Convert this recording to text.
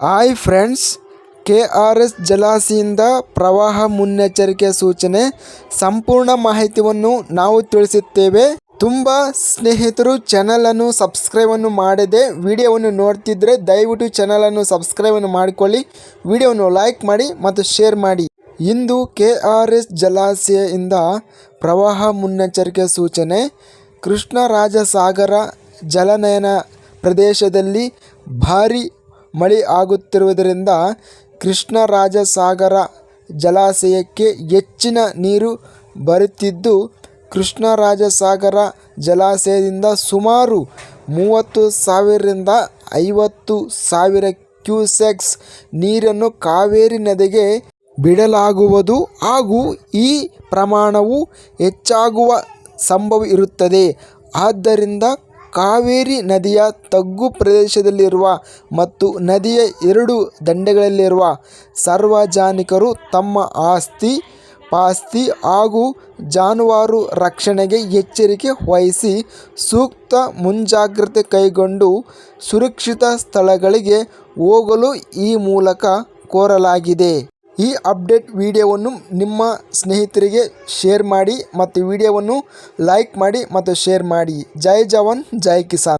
Hi friends K R S ಜಲಾಶಯದಿಂದ ಪ್ರವಾಹ ಮುನ್ನೆಚ್ಚರಿಕೆ ಸೂಚನೆ, ಸಂಪೂರ್ಣ ಮಾಹಿತಿಯನ್ನು ನಾವು ತಿಳಿಸುತ್ತೇವೆ. ತುಂಬ ಸ್ನೇಹಿತರು ಚಾನಲನ್ನು ಸಬ್ಸ್ಕ್ರೈಬನ್ನು ಮಾಡದೆ ವಿಡಿಯೋವನ್ನು ನೋಡ್ತಿದ್ರೆ ದಯವಿಟ್ಟು ಚಾನಲನ್ನು ಸಬ್ಸ್ಕ್ರೈಬನ್ನು ಮಾಡಿಕೊಳ್ಳಿ, ವಿಡಿಯೋವನ್ನು ಲೈಕ್ ಮಾಡಿ ಮತ್ತು ಶೇರ್ ಮಾಡಿ. ಇಂದು ಕೆ ಆರ್ ಎಸ್ ಜಲಾಶಯದಿಂದ ಪ್ರವಾಹ ಮುನ್ನೆಚ್ಚರಿಕೆ ಸೂಚನೆ, ಕೃಷ್ಣರಾಜಸಾಗರ ಜಲನಯನ ಪ್ರದೇಶದಲ್ಲಿ ಭಾರೀ ಮಳೆ ಆಗುತ್ತಿರುವುದರಿಂದ ಕೃಷ್ಣರಾಜಸಾಗರ ಜಲಾಶಯಕ್ಕೆ ಹೆಚ್ಚಿನ ನೀರು ಬರುತ್ತಿದ್ದು ಕೃಷ್ಣರಾಜಸಾಗರ ಜಲಾಶಯದಿಂದ ಸುಮಾರು ಮೂವತ್ತು ಸಾವಿರದಿಂದ ಐವತ್ತು ಸಾವಿರ ಕ್ಯೂಸೆಕ್ಸ್ ನೀರನ್ನು ಕಾವೇರಿ ನದಿಗೆ ಬಿಡಲಾಗುವುದು ಹಾಗೂ ಈ ಪ್ರಮಾಣವು ಹೆಚ್ಚಾಗುವ ಸಂಭವ ಇರುತ್ತದೆ. ಆದ್ದರಿಂದ ಕಾವೇರಿ ನದಿಯ ತಗ್ಗು ಪ್ರದೇಶದಲ್ಲಿರುವ ಮತ್ತು ನದಿಯ ಎರಡು ದಂಡೆಗಳಲ್ಲಿರುವ ಸಾರ್ವಜನಿಕರು ತಮ್ಮ ಆಸ್ತಿ, ಪಾಸ್ತಿ ಹಾಗೂ ಜಾನುವಾರು ರಕ್ಷಣೆಗೆ ಎಚ್ಚರಿಕೆ ವಹಿಸಿ ಸೂಕ್ತ ಮುಂಜಾಗ್ರತೆ ಕೈಗೊಂಡು ಸುರಕ್ಷಿತ ಸ್ಥಳಗಳಿಗೆ ಹೋಗಲು ಈ ಮೂಲಕ ಕೋರಲಾಗಿದೆ. ಈ ಅಪ್ಡೇಟ್ ವಿಡಿಯೋವನ್ನು ನಿಮ್ಮ ಸ್ನೇಹಿತರಿಗೆ ಶೇರ್ ಮಾಡಿ ಮತ್ತು ವಿಡಿಯೋವನ್ನು ಲೈಕ್ ಮಾಡಿ ಮತ್ತು ಶೇರ್ ಮಾಡಿ. ಜೈ ಜವಾನ್, ಜೈ ಕಿಸಾನ್.